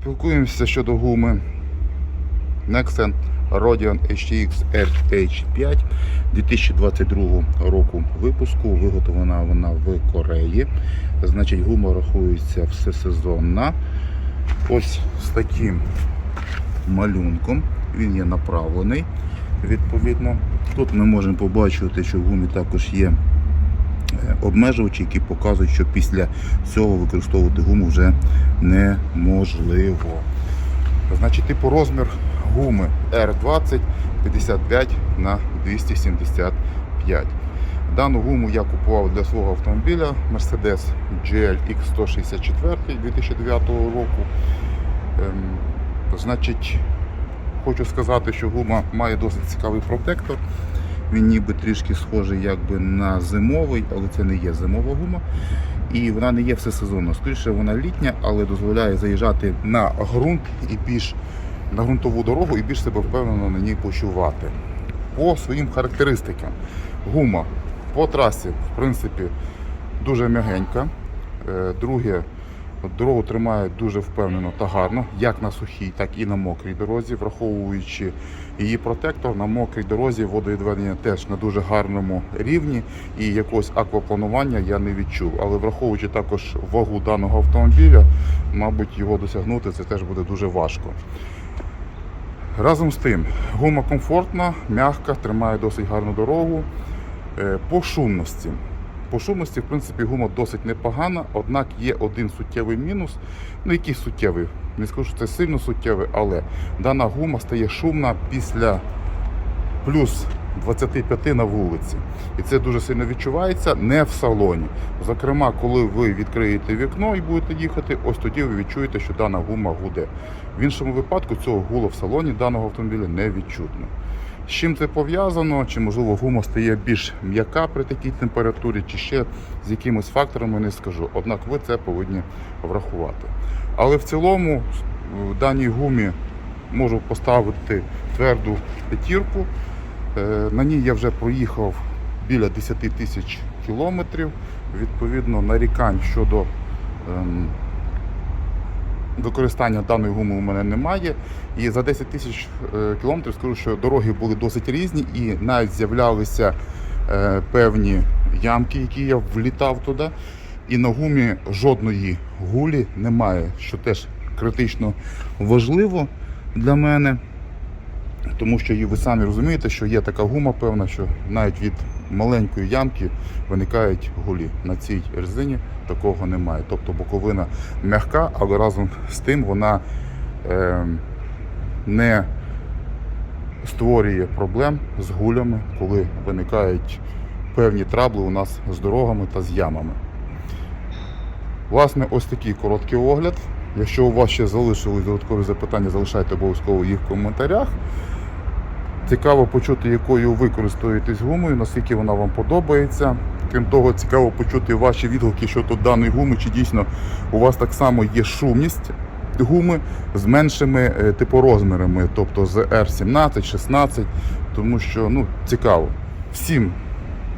Спілкуємося щодо гуми Nexen Rodion HTX RH5 2022 року випуску. Виготовлена вона в Кореї. Значить, гума рахується всесезонна. Ось з таким малюнком. Він є направлений. Відповідно, тут ми можемо побачити, що в гумі також є обмежувачі, які показують, що після цього використовувати гуму вже неможливо. Значить, типу розмір гуми R20 55 на 275. Дану гуму я купував для свого автомобіля Mercedes GLX 164 2009 року. Ем, значить, хочу сказати, що гума має досить цікавий протектор. Він ніби трішки схожий якби на зимовий, але це не є зимова гума. І вона не є всесезонна. Скоріше вона літня, але дозволяє заїжджати на ґрунт і більш на ґрунтову дорогу і більш себе впевнено на ній почувати. По своїм характеристикам. Гума по трасі, в принципі, дуже м'ягенька. Е, Друге, дорогу тримає дуже впевнено та гарно, як на сухій, так і на мокрій дорозі, враховуючи її протектор, на мокрій дорозі водовідведення теж на дуже гарному рівні і якогось аквапланування я не відчув. Але враховуючи також вагу даного автомобіля, мабуть, його досягнути це теж буде дуже важко. Разом з тим, гума комфортна, м'яка, тримає досить гарну дорогу. Е, По шумності. По шумності, в принципі, гума досить непогана, однак є один суттєвий мінус. Ну, який суттєвий? Не скажу, що це сильно суттєвий, але дана гума стає шумна після плюс 25 на вулиці. І це дуже сильно відчувається не в салоні. Зокрема, коли ви відкриєте вікно і будете їхати, ось тоді ви відчуєте, що дана гума гуде. В іншому випадку цього гулу в салоні даного автомобіля не відчутно. З чим це пов'язано? Чи можливо гума стає більш м'яка при такій температурі, чи ще з якимись факторами не скажу. Однак ви це повинні врахувати. Але в цілому в даній гумі можу поставити тверду п'ятірку. Е, На ній я вже проїхав біля 10 тисяч кілометрів. Відповідно, нарікань щодо ем, використання даної гуми у мене немає. І за 10 тисяч е, кілометрів скажу, що дороги були досить різні і навіть з'являлися е, певні ямки, які я влітав туди. І на гумі жодної гулі немає, що теж критично важливо для мене. Тому що ви самі розумієте, що є така гума певна, що навіть від маленької ямки виникають гулі. На цій резині такого немає. Тобто боковина м'яка, але разом з тим вона е, не створює проблем з гулями, коли виникають певні трабли у нас з дорогами та з ямами. Власне, ось такий короткий огляд. Якщо у вас ще залишились додаткові запитання, залишайте обов'язково їх в коментарях. Цікаво почути, якою ви користуєтесь гумою, наскільки вона вам подобається. Крім того, цікаво почути ваші відгуки щодо даної гуми, чи дійсно у вас так само є шумність гуми з меншими е, типу тобто з R17, 16, тому що ну, цікаво. Всім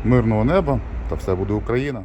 мирного неба та все буде Україна!